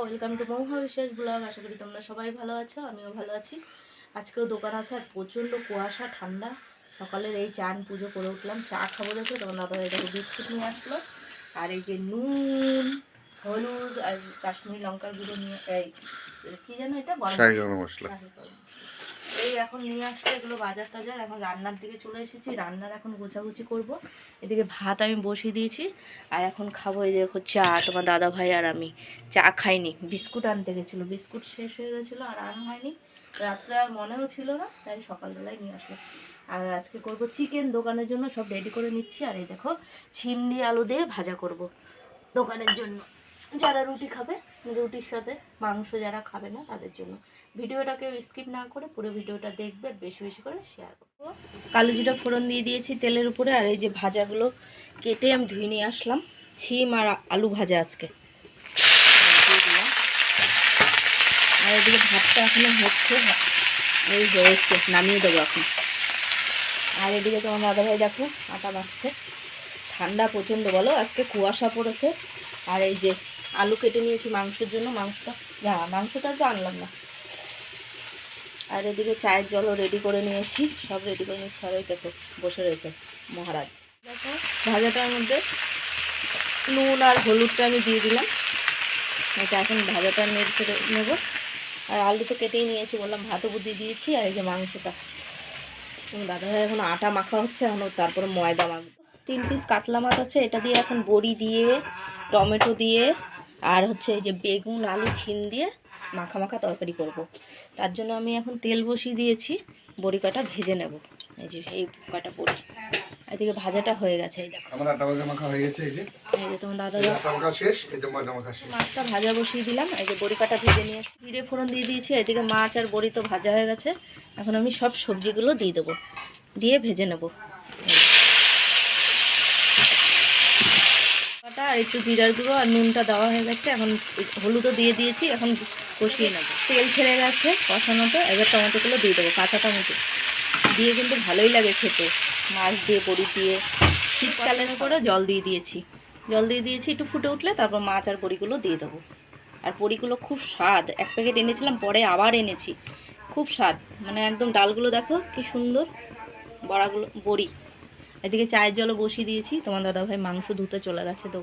Welcome to Mahua বিশ্বাস blog আশা করি তোমরা সবাই ভালো আছো আমিও ভালো আছি। আজকেও দোকান আছে আর প্রচণ্ড কুয়াশা ঠান্ডা। সকালের এই চান পুজো করে উঠলাম চা খাব দেখো তখন দাদা ভাই দেখো বিস্কুট নিয়ে আসলো। আর এই যে নুন হলুদ আর কাশ্মীরি লঙ্কার গুঁড়ো নিয়ে এই কী যেন এটা? গরম মশলা। এই এখন নিয়ে আসলে এগুলো বাজার টাজার। এখন রান্নার দিকে চলে এসেছি, রান্নার এখন গোছাগুছি করব। এদিকে ভাত আমি বসিয়ে দিয়েছি, আর এখন খাব এই দেখো চা, তোমার দাদা ভাই আর আমি। চা খাইনি, বিস্কুট আনতে গেছিল। বিস্কুট শেষ হয়ে গেছিল আর আনা হয়নি। রাত্রে আর মনেও ছিল না, তাই সকালবেলায় নিয়ে আসলো আর আজকে করব চিকেন, দোকানের জন্য সব রেডি করে নিচ্ছি। আর এই দেখো, ছিম দিয়ে আলু দিয়ে ভাজা করব দোকানের জন্য। যারা রুটি খাবে, রুটির সাথে মাংস যারা খাবে না, তাদের জন্য ভিডিওটাকে স্কিপ না করে পুরো ভিডিওটা দেখবে, বেশি বেশি করে শেয়ার করব। কালো জিরা ফোড়ন দিয়ে দিয়েছি তেলের উপরে, আর এই যে ভাজাগুলো কেটে আমি ধুয়ে নিয়ে আসলাম, ছিম আর আলু ভাজা আজকে। আর এদিকে ভাতটা এখনও হচ্ছে, এই হয়েছে, নামিয়ে দেবো এখন। আর এদিকে তোমার দাদাভাই দেখো, আটা মাখছে ঠান্ডা প্রচণ্ড, বলো, আজকে কুয়াশা পড়েছে। আর এই যে আলু কেটে নিয়েছি মাংসের জন্য, মাংসটা না, মাংসটা তো আনলাম না। আর এদিকে চায়ের জলও রেডি করে নিয়েছি, সব রেডি করে নিয়েছি, সবাই দেখো, বসে রয়েছে, মহারাজ। ভাজাটার মধ্যে নুন আর হলুদটা আমি দিয়ে দিলাম। এটা এখন ভাজাটা নেড়ে নেব। আর আলু তো কেটেই নিয়েছি, বললাম ভাতও বুদ্ধি দিয়েছি, আর এই যে মাংসটা। দাদা ভাই এখন আটা মাখা হচ্ছে এখন তারপরে ময়দা মাখবো। তিন পিস কাতলা মাছ আছে, এটা দিয়ে এখন বড়ি দিয়ে, টমেটো দিয়ে আর হচ্ছে এই যে বেগুন আলু ছিম দিয়ে মাখা মাখা তরকারি করব। তার জন্য আমি এখন তেল বসিয়ে দিয়েছি বড়ি কাটা ভেজে নেব। এই যে এই কাটা বড়ি। এদিকে ভাজাটা হয়ে গেছে এই দেখো। আমার আটা ভাজা মাখা হয়ে গেছে এই যে। এই যে তোমার দাদা আটা মাখা শেষ এই যে ময়দা মাখা শেষ। মাছটা ভাজা বসিয়ে দিলাম এই যে বড়ি কাটা ভেজে নিয়ে জিরে ফোড়ন দিয়ে দিয়েছি এদিকে মাছ আর বড়ি তো ভাজা হয়ে গেছে। এখন আমি সব সবজিগুলো দিয়ে দেবো দিয়ে ভেজে নেব। কাটা আর একটু জিরার গুঁড়ো আর নুনটা দেওয়া হয়ে গেছে। এখন হলুদও দিয়ে দিয়েছি, এখন কষিয়ে নেব। তেল ছেড়ে গেছে কষানোতে এবার টমেটোগুলো দিয়ে দেবো, কাঁচা টমেটো। দিয়ে কিন্তু ভালোই লাগে খেতে। মাছ দিয়ে, বড়ি দিয়ে। শীতকালের করে জল দিয়ে দিয়েছি। জল দিয়ে দিয়েছি, একটু ফুটে উঠলে তারপর মাছ আর বড়িগুলো দিয়ে দেবো। আর বড়িগুলো খুব স্বাদ। এক প্যাকেট এনেছিলাম, পরে আবার এনেছি। খুব স্বাদ। মানে একদম ডালগুলো দেখো, কি সুন্দর। বড়াগুলো, বড়ি। এদিকে চায়ের জলও বসিয়ে দিয়েছি। তোমার দাদাভাই মাংস ধুতে চলে গেছে তো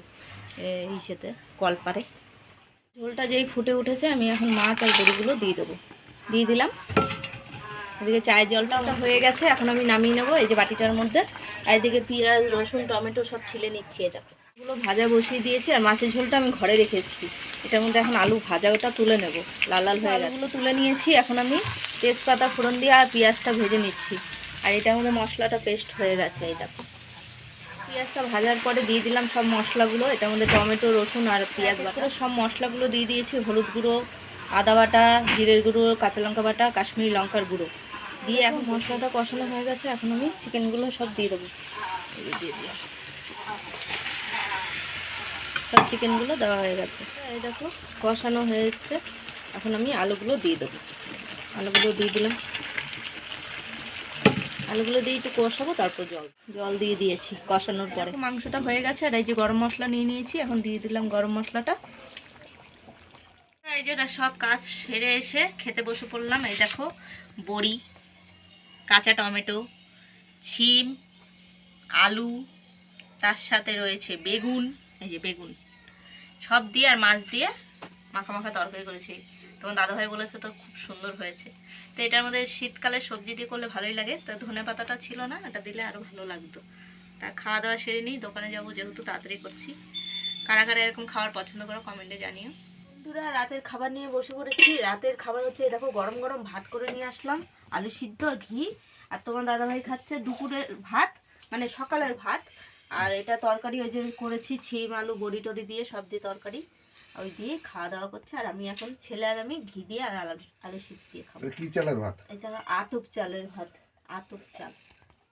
ইসেতে কলপারে। ঝোলটা যেই ফুটে উঠেছে, আমি এখন মাছ আর বড়িগুলো দিয়ে দেবো। দিয়ে দিলাম। এদিকে চায়ের জলটা আমার হয়ে গেছে, এখন আমি নামিয়ে নেব এই যে বাটিটার মধ্যে। আর এদিকে পেঁয়াজ, রসুন, টমেটো সব ছিলে নিচ্ছি এটা। এগুলো ভাজা বসিয়ে দিয়েছি, আর মাছের ঝোলটা আমি ঘরে রেখে এসেছি। এটার মধ্যে এখন আলু ভাজা, ওটা তুলে নেব। লাল লাল গেছে। তুলে নিয়েছি, এখন আমি তেজপাতা, ফোড়ন দিয়ে আর পেঁয়াজটা ভেজে নিচ্ছি। আর এটার মধ্যে মশলাটা পেস্ট হয়ে গেছে এটা। পেঁয়াজটা ভাজার পরে দিয়ে দিলাম সব মশলাগুলো। এটার মধ্যে টমেটো, রসুন আর পেঁয়াজ বাটা। সব মশলাগুলো দিয়ে দিয়েছি হলুদ গুঁড়ো, আদা বাটা, জিরের গুঁড়ো, কাঁচা লঙ্কা বাটা, কাশ্মীরি লঙ্কার গুঁড়ো। দিয়ে এখন মশলাটা কষানো হয়ে গেছে। এখন আমি চিকেনগুলো সব দিয়ে দেবো। দিয়ে দিলাম। সব চিকেনগুলো দেওয়া হয়ে গেছে। এই দেখো, কষানো হয়ে এসছে। এখন আমি আলুগুলো দিয়ে দেবো। আলুগুলো দিয়ে দিলাম। আলুগুলো দিয়ে একটু কষাবো তারপর জল। জল দিয়ে দিয়েছি কষানোর পরে। মাংসটা হয়ে গেছে আর এই যে গরম মশলা নিয়ে নিয়েছি এখন দিয়ে দিলাম গরম মশলাটা। এই যে এটা সব কাজ সেরে এসে খেতে বসে পড়লাম। এই দেখো বড়ি কাঁচা টমেটো শিম আলু তার সাথে রয়েছে বেগুন এই যে বেগুন। সব দিয়ে আর মাছ দিয়ে মাখা মাখা তরকারি করেছি। তোমার দাদাভাই বলেছে তো খুব সুন্দর হয়েছে। তো এটার মধ্যে শীতকালে সবজি দিয়ে করলে ভালোই লাগে। তো ধনে পাতাটা ছিল না, এটা দিলে আরও ভালো লাগতো। তা খাওয়া দাওয়া সেরে নিই, দোকানে যাব যেহেতু তাড়াতাড়ি করছি। কারা কারা এরকম খাবার পছন্দ করো কমেন্টে জানিও। বন্ধুরা, রাতের খাবার নিয়ে বসে পড়েছি। রাতের খাবার হচ্ছে, দেখো, গরম গরম ভাত করে নিয়ে আসলাম। আলু সিদ্ধ আর ঘি, আর তোমার দাদাভাই খাচ্ছে দুপুরের ভাত মানে সকালের ভাত। আর এটা তরকারি ওই যে করেছি, ছিম, আলু, বড়ি টড়ি দিয়ে সব দিয়ে তরকারি। ওই দিয়ে খাওয়া দাওয়া করছে আর আমি এখন ছেলে আর আমি ঘি দিয়ে আর আলু আলু সিদ্ধ দিয়ে খাব। এটা কি চালের ভাত? এটা আতপ চালের ভাত আতপ চাল।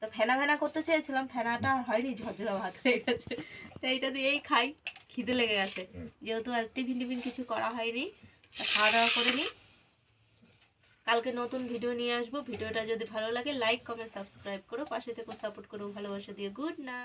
তো ফেনা ফেনা করতে চেয়েছিলাম ফেনাটা আর হয়নি ঝরঝরা ভাত হয়ে গেছে। তো এইটা দিয়েই খাই খিদে লেগে গেছে। যেহেতু আর টিফিন টিফিন কিছু করা হয়নি তা খাওয়া দাওয়া করে নিই কালকে নতুন ভিডিও নিয়ে আসব। ভিডিওটা যদি ভালো লাগে লাইক কমেন্ট সাবস্ক্রাইব করো। পাশে থেকে সাপোর্ট করো ভালোবাসা দিয়ে গুড না